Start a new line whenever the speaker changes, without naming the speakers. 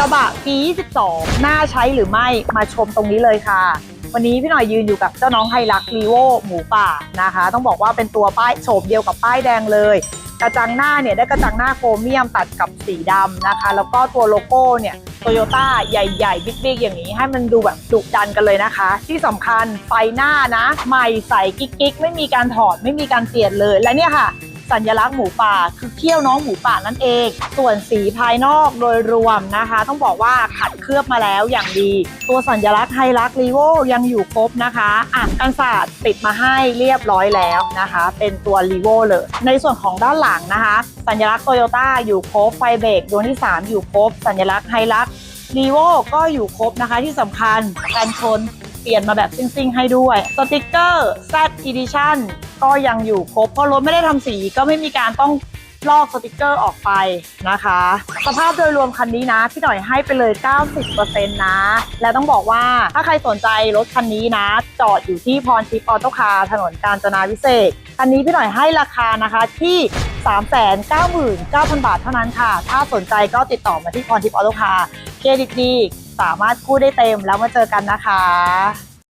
กระบะปี 22 น่าใช้หรือไม่มาชมตรงนี้เลยค่ะ วันนี้พี่หน่อยยืนอยู่กับเจ้าน้องไฮรักรีโวหมูป่านะคะ ต้องบอกว่าเป็นตัวป้ายโฉบเดียวกับป้ายแดงเลย กระจังหน้าเนี่ยได้กระจังหน้าโครเมียมตัดกับสีดำนะคะ แล้วก็ตัวโลโก้เนี่ยโตโยต้าใหญ่ๆ บิ๊กๆ อย่างนี้ให้มันดูแบบดุดันกันเลยนะคะ ที่สำคัญไฟหน้านะ ใหม่ใสกิ๊กๆ ไม่มีการถอดไม่มีการเปลี่ยนเลยและเนี่ยค่ะ สัญลักษณ์หมูป่า คือเขี้ยวน้องหมูป่านั่นเอง ส่วนสีภายนอกโดยรวมนะคะ ต้องบอกว่าขัดเคลือบมาแล้วอย่างดี ตัวสัญลักษณ์ไฮรักรีโวยังอยู่ครบนะคะอะกันศาสตร์ติดมาให้เรียบร้อยแล้วนะคะ เป็นตัวรีโวเลย ในส่วนของด้านหลังนะคะ สัญลักษณ์โตโยต้าอยู่ครบไฟเบรกดวงที่ 3 อยู่ครบ สัญลักษณ์ไฮรักรีโวก็อยู่ครบนะคะที่สำคัญการชน ปลี่ยนมาแบบซิ่งๆให้ด้วยสติกเกอร์ Z Edition ก็ยังอยู่ครบเพราะรถไม่ได้ทำสีก็ไม่มีการต้องลอกสติกเกอร์ออกไปนะคะ สภาพโดยรวมคันนี้นะพี่หน่อยให้ไปเลย 90%นะ และต้องบอกว่าถ้าใครสนใจรถคันนี้นะ จอดอยู่ที่พรทิพย์ออโต้คาร์ถนนกาญจนาวิเศษคันนี้พี่หน่อยให้ราคานะคะที่ 399,000 บาทเท่านั้นค่ะ ถ้าสนใจก็ติดต่อมาที่พรทิพย์ออโต้คาร์เครดิตดี สามารถกู้ได้เต็มแล้วมาเจอกันนะคะ